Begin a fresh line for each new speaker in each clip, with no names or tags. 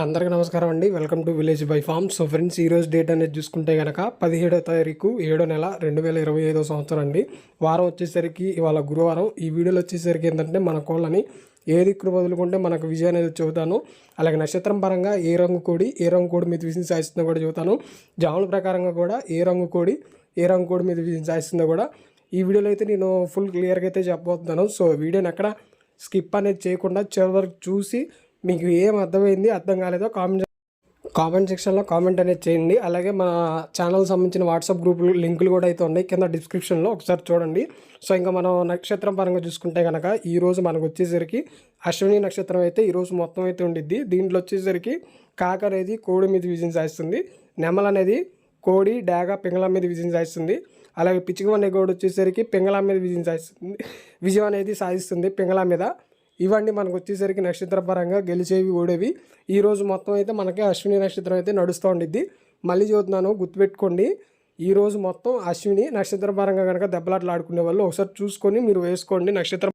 అందరికీ నమస్కారం అండి. Welcome to village by farm. So friends ఈరోజు డేట్ అనేది చూసుకుంటే కనుక పదిహేడో తారీఖు ఏడో నెల రెండు వేల ఇరవై ఐదో సంవత్సరం అండి. వారం వచ్చేసరికి ఇవాళ గురువారం. ఈ వీడియోలో వచ్చేసరికి ఏంటంటే మన కోళ్ళని ఏ దిక్కును వదులుకుంటే మనకు విజయం అనేది చెబుతాను. అలాగే నక్షత్రం పరంగా ఏ రంగు కోడి ఏ రంగు కోడి మీద విజయం సాధిస్తుందో కూడా చెబుతాను. జాముల ప్రకారంగా కూడా ఏ రంగు కోడి ఏ రంగు కోడి మీద విజయం సాధిస్తుందో కూడా ఈ వీడియోలో అయితే నేను ఫుల్ క్లియర్గా అయితే చెప్పబోతున్నాను. సో వీడియోని ఎక్కడ స్కిప్ అనేది చేయకుండా చివరి వరకు చూసి మీకు ఏం అర్థమైంది అర్థం కాలేదో కామెంట్ కామెంట్ సెక్షన్లో కామెంట్ అనేది చేయండి. అలాగే మన ఛానల్ సంబంధించిన వాట్సాప్ గ్రూపులు లింకులు కూడా అయితే ఉన్నాయి. కింద డిస్క్రిప్షన్లో ఒకసారి చూడండి. సో ఇంకా మనం నక్షత్రం పరంగా చూసుకుంటే కనుక ఈరోజు మనకు వచ్చేసరికి అశ్విని నక్షత్రం అయితే ఈరోజు మొత్తం అయితే ఉండిద్ది. దీంట్లో వచ్చేసరికి కాక అనేది కోడి మీద విజయం సాధిస్తుంది. నెమల అనేది కోడి డాగ పింగళం మీద విజయం సాధిస్తుంది. అలాగే పిచ్చిక అనే గోడు వచ్చేసరికి పింగళం మీద విజయం సాధిస్తుంది. విజయం అనేది సాధిస్తుంది పింగళం మీద. ఇవన్నీ మనకు వచ్చేసరికి నక్షత్ర పరంగా గెలిచేవి ఓడేవి. ఈ రోజు మొత్తం అయితే మనకి అశ్విని నక్షత్రం అయితే నడుస్తూ ఉండిద్ది. మళ్ళీ చూస్తున్నాను గుర్తుపెట్టుకోండి. ఈరోజు మొత్తం అశ్విని నక్షత్ర పరంగా కనుక దెబ్బలాటలు ఆడుకునే వాళ్ళు ఒకసారి చూసుకొని మీరు వేసుకోండి నక్షత్రం.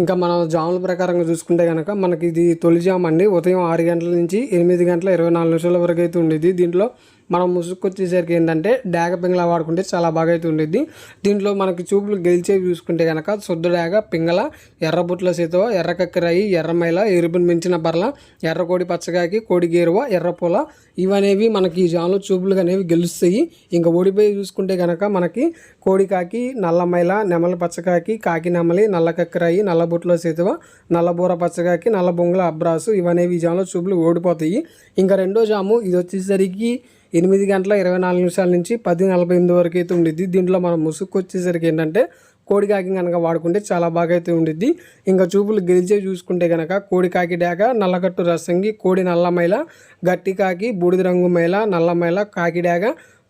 ఇంకా మనం జాముల ప్రకారంగా చూసుకుంటే కనుక మనకి ఇది తొలి అండి. ఉదయం ఆరు గంటల నుంచి ఎనిమిది గంటల ఇరవై నాలుగు నిమిషాల వరకు అయితే ఉండేది దీంట్లో మనం ముసుగు వచ్చేసరికి ఏంటంటే డాగ పింగళ వాడుకుంటే చాలా బాగా అయితే ఉండేది దీంట్లో మనకి చూపులు గెలిచేవి చూసుకుంటే కనుక శుద్ధ డాగ పింగళ ఎర్రబుట్ల సీతవ ఎర్ర కక్కిరాయి ఎర్రమైల ఎరుపుని మించిన బర్ల ఎర్ర కోడి పచ్చగాకి కోడి గేరువ ఎర్రపూల ఇవనేవి మనకి ఈ జాన్లో చూపులు అనేవి గెలుస్తాయి. ఇంకా ఓడిపోయి చూసుకుంటే కనుక మనకి కోడి కాకి నల్లమైల నెమలి పచ్చకాకి కాకి నెమలి నల్ల కక్కిరాయి నల్ల బుట్ల సీతవ నల్లబూర పచ్చగాకి నల్ల బొంగుల అబ్రాసు ఇవనేవి ఈ జాములో చూపులు ఓడిపోతాయి. ఇంకా రెండో జాము ఇది వచ్చేసరికి ఎనిమిది గంటల ఇరవై నాలుగు నిమిషాల నుంచి పది నలభై ఎనిమిది వరకు అయితే ఉండిద్ది. దీంట్లో మనం ముసుగు వచ్చేసరికి ఏంటంటే కోడి కాకి కనుక వాడుకుంటే చాలా బాగా అయితే ఉండిద్ది. ఇంకా చూపులు గెలిచే చూసుకుంటే కనుక కోడి కాకి డాక నల్లగట్టు రసంగి కోడి నల్లమైల గట్టి కాకి బూడిద రంగు మైల నల్లమైల కాకి డాక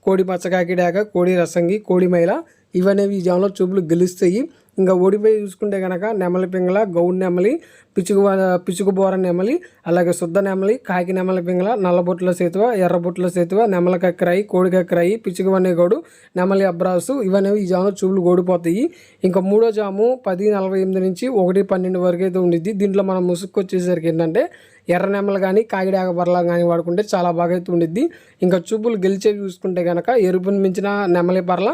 కోడి పచ్చకాకి డాక కోడి రసంగి కోడి మైల ఇవనేవి ఈ జాములో చూపులు గెలుస్తాయి. ఇంకా ఓడిపోయి చూసుకుంటే కనుక నెమలి పింగళ గౌడ్ నెమలి పిచుకు పిచుకుబోర నెమలి అలాగే శుద్ధ నెమలి కాకి నెమలి పింగళ నల్లబొట్ల సేతువ ఎర్రబొట్ల సేతువ నెమల కక్కరాయి కోడి కక్కరాయి పిచుకు గౌడు నెమలి అబ్రాసు ఇవనేవి ఈ జాములో చూపులు గోడిపోతాయి. ఇంకా మూడో జాము పది నలభై ఎనిమిది నుంచి ఒకటి పన్నెండు వరకు అయితే ఉండిద్ది. దీంట్లో మనం ముసుక్కు వచ్చేసరికి ఏంటంటే ఎర్ర నెమలు కానీ కాగిడాక బర్రలు కానీ వాడుకుంటే చాలా బాగా అయితే ఉండిద్ది. ఇంకా చూపులు గెలిచేవి చూసుకుంటే కనుక ఎరుపుని మించిన నెమలి పర్ల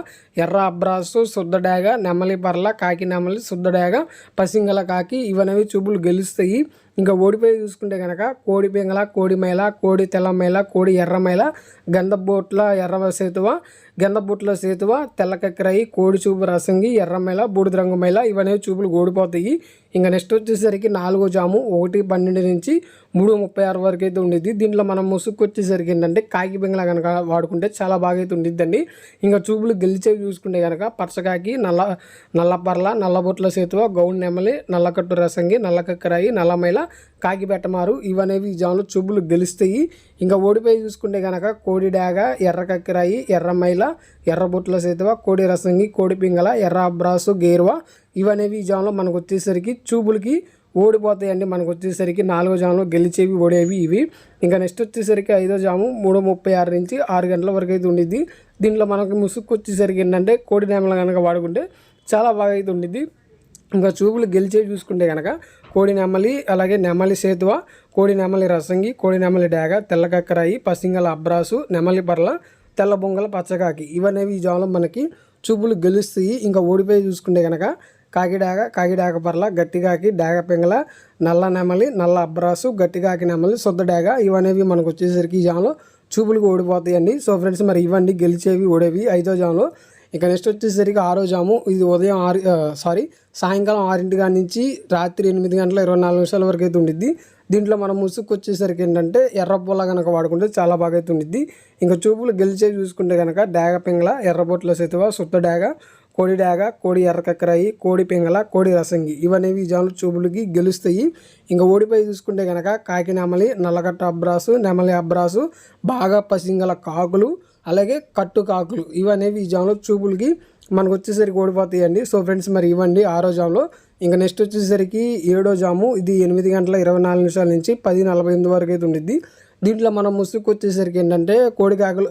ఎర్ర అబ్రాసు శుద్ధ డాగ నెమలి పర్ల కాకి నెమలి శుద్ధ డాగ పసింగల కాకి ఇవనేవి చూపులు గెలుస్తాయి. ఇంకా ఓడిపోయి చూసుకుంటే కనుక కోడి పింగళ కోడి మైల కోడి తెల్లమైల కోడి ఎర్రమైల గంధబోట్ల ఎర్ర సేతువ గంధబొట్ల సేతువ తెల్లకక్కరాయి కోడి చూపు రసంగి ఎర్రమైల బూడిద రంగు మైల ఇవనేవి చూపులు ఓడిపోతాయి. ఇంకా నెక్స్ట్ వచ్చేసరికి నాలుగో జాము ఒకటి పన్నెండు నుంచి మూడు ముప్పై ఆరు వరకు అయితే ఉండేది దీంట్లో మనం ముసుగు వచ్చేసరికి ఏంటంటే కాకి పింగళ కనుక వాడుకుంటే చాలా బాగా అయితే ఉండిద్దండి ఇంకా చూపులు గెలిచేవి చూసుకుంటే కనుక పరసకాకి నల్ల నల్లపర్ల నల్లబొట్ల సేతువ గౌండ్ నెమలి నల్లకట్టు రసంగి నల్లకక్కరాయి నల్లమైల కాకిపెట్టమారు ఇవనేవి ఈ జాములో చూపులు గెలుస్తాయి. ఇంకా ఓడిపోయి చూసుకుంటే కనుక కోడి డాగ ఎర్ర కక్కిరాయి ఎర్రమైల ఎర్రబొట్ల సేతువ కోడి రసంగి కోడి పింగళ ఎర్ర అబ్రాసు గేరువ ఇవనేవి ఈ జాములో మనకు వచ్చేసరికి చూపులకి ఓడిపోతాయండి. మనకు వచ్చేసరికి నాలుగో జాములో గెలిచేవి ఓడేవి ఇవి. ఇంకా నెక్స్ట్ వచ్చేసరికి ఐదో జాము మూడు ముప్పై ఆరు నుంచి ఆరు గంటల వరకు అయితే ఉండిద్ది. దీంట్లో మనకు ముసుగు వచ్చేసరికి ఏంటంటే కోడి నేమలు కనుక వాడుకుంటే చాలా బాగా అయితే ఉండిద్ది. ఇంకా చూపులు గెలిచే చూసుకుంటే కనుక కోడి నెమలి అలాగే నెమలి సేతువ కోడి నెమలి రసంగి కోడి నెమలి డాగ తెల్లకక్కరాయి పసింగల అబ్రాసు నెమలి పర్ల తెల్ల బొంగల పచ్చకాకి ఇవనేవి ఈ జాములో మనకి చూపులు గెలుస్తాయి. ఇంకా ఓడిపోయి చూసుకుంటే కనుక కాకిడాగ కాకిడాగ పర్ల గట్టిగాకి డాగ పింగల నల్ల నెమలి నల్ల అబ్రాసు గట్టిగాకి నెమలి శుద్ధ డాగ ఇవనేవి మనకు వచ్చేసరికి ఈ జాములో చూపులకు ఓడిపోతాయండి. సో ఫ్రెండ్స్ మరి ఇవన్నీ గెలిచేవి ఓడేవి ఐదో జాములో ఇక నెక్స్ట్ వచ్చేసరికి ఆరో జాము. ఇది ఉదయం ఆరు సారీ సాయంకాలం ఆరింటి కాడి నుంచి రాత్రి ఎనిమిది గంటల ఇరవై నాలుగు నిమిషాల వరకు అయితే ఉండిద్ది. దీంట్లో మనం ముసుగు వచ్చేసరికి ఏంటంటే ఎర్ర కనుక వాడుకుంటే చాలా బాగా అయితే ఉండిద్ది. ఇంకా చూపులు గెలిచే చూసుకుంటే కనుక డాగ పింగళ ఎర్రబొట్ల సెతువ సుత్త డాగ కోడి డాగ కోడి ఎర్రకక్కరాయి కోడి పింగళ కోడి రసంగి. ఇవనేవి ఈ జాములు చూపులకి గెలుస్తాయి. ఇంకా ఓడిపోయి చూసుకుంటే కనుక కాకి నెమలి నల్లగట్ట అబ్రాసు నెమలి అబ్రాసు బాగా పసింగల కాకులు అలాగే కట్టు కాకులు. ఇవనేవి ఈ జాములు చూపులకి మనకు వచ్చేసరికి ఓడిపోతాయండి. సో ఫ్రెండ్స్ మరి ఇవ్వండి ఆరో జాములో ఇంకా నెక్స్ట్ వచ్చేసరికి ఏడో జాము. ఇది ఎనిమిది గంటల ఇరవై నాలుగు నిమిషాల నుంచి పది నలభై ఎనిమిది వరకు అయితే ఉండిద్ది. దీంట్లో మనం ముసుగు వచ్చేసరికి ఏంటంటే కోడి కాకులు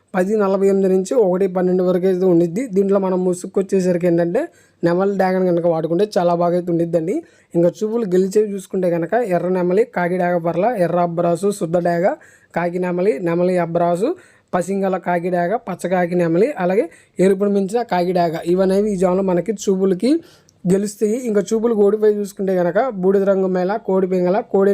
పది నలభై ఎనిమిది నుంచి ఒకటి పన్నెండు వరకు అయితే ఉండిద్ది. దీంట్లో మనం ముసుగు వచ్చేసరికి ఏంటంటే నెమలి డాగన్ కనుక వాడుకుంటే చాలా బాగా అయితే ఉండిద్దండి. ఇంకా చూపులు గెలిచేవి చూసుకుంటే కనుక ఎర్ర నెమలి కాకి డాగ పర్ల ఎర్ర అబ్బరాసు శుద్ధ డాగ కాకి నెమలి నెమలి అబ్బరాసు పసింగల కాకిడాగ పచ్చకాకి నెమలి అలాగే ఎరుపును మించిన కాకిడాగ ఇవనేవి ఈ జాన్లో మనకి చూపులకి గెలుస్తాయి ఇంకా చూపులు ఓడిపోయి చూసుకుంటే కనుక బూడిద రంగు మేళ కోడి పింగళ కోడి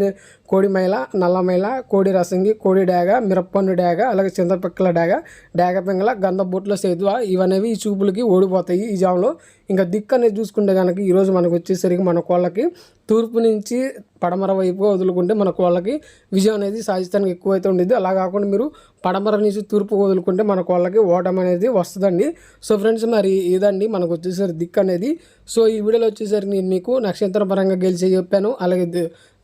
కోడి మైల నల్ల మైల కోడి రసంగి కోడి డాగ మిరప్పన్ను డాగ అలాగే చింతపిక్కల డాగ డాగ పింగళ గంధ బొట్ల సేతువ ఇవనేవి ఈ చూపులకి ఓడిపోతాయి ఈ జాములో ఇంకా దిక్కు అనేది చూసుకుంటే కనుక ఈరోజు మనకు వచ్చేసరికి మన కోళ్ళకి తూర్పు నుంచి పడమర వైపుగా వదులుకుంటే మన కోళ్ళకి విజయం అనేది సాధిస్తానికి ఎక్కువైతే ఉండేది. అలా కాకుండా మీరు పడమర నుంచి తూర్పు వదులుకుంటే మన కోళ్ళకి ఓటం అనేది వస్తుందండి. సో ఫ్రెండ్స్ మరి ఇదండి. మనకు వచ్చేసరికి దిక్కు అనేది. సో ఈ వీడియోలో వచ్చేసరికి నేను మీకు నక్షత్ర పరంగా గెలిచి చెప్పాను. అలాగే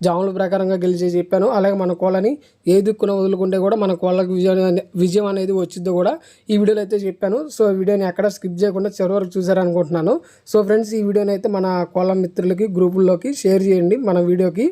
జాముల ప్రకారంగా గెలిచి చెప్పాను. అలాగే మన కోళ్ళని ఏ దిక్కున వదులుకుంటే కూడా మన కోళ్ళకి విజయం విజయం అనేది వచ్చిందో కూడా ఈ వీడియోలో అయితే చెప్పాను. సో వీడియోని ఎక్కడ స్కిప్ చేయకుండా చివరి వరకు చూసారనుకుంటున్నాను. సో ఫ్రెండ్స్ ఈ వీడియోని అయితే మన కోళ్ళ మిత్రులకి గ్రూపుల్లోకి షేర్ చేయండి. మన వీడియోకి